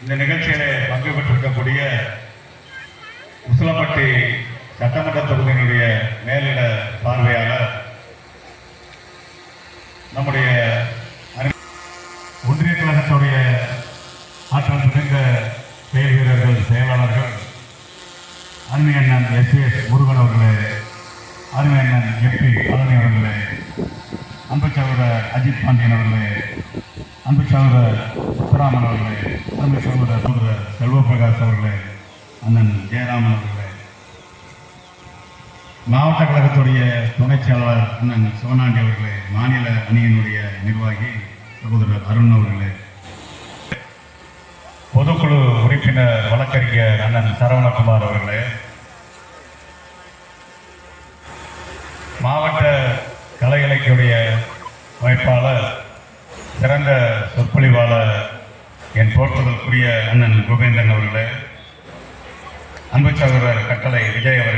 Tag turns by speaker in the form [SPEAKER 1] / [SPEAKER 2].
[SPEAKER 1] இந்த நிகழ்ச்சியில பங்கு பெற்றிருக்கக்கூடிய உசிலம்பட்டி சட்டமன்ற தொகுதியினுடைய மேலிட பார்வையாளர் நம்முடைய ஒன்றிய கழகத்துடைய ஆற்றல் மிகுந்த செயல் வீரர்கள் செயலாளர்கள் அருமை அண்ணன் எஸ். எஸ் முருகன் அவர்களே அருமை அண்ணன் எம்பி பழனி அவர்களே அன்பு சகோதரர் அஜித் பாண்டியன் அவர்களே அன்பு சகோதரர் முத்துராமன் அவர்களே அன்பு சகோதரர் சகோதரர் செல்வ பிரகாஷ் அவர்களே அண்ணன் ஜெயராமன் அவர்களே மாவட்ட கழகத்துடைய துணைச் செயலாளர் அண்ணன் சிவனாண்டி அவர்களே மாநில அணியினுடைய நிர்வாகி சகோதரர் அருண் அவர்களே. பொதுக்குழு உறுப்பினர் வழக்கறிஞர் அண்ணன் சரவணகுமார் அவர்களே மாவட்ட கலை இலக்கியுடைய அமைப்பாளர் சிறந்த சொற்பொழிவாளர் என் போற்றுதலுக்குரிய அண்ணன் கோபேந்திரன் அவர்களே அன்பு சகோதரர் கட்டளை விஜய் அவர்கள்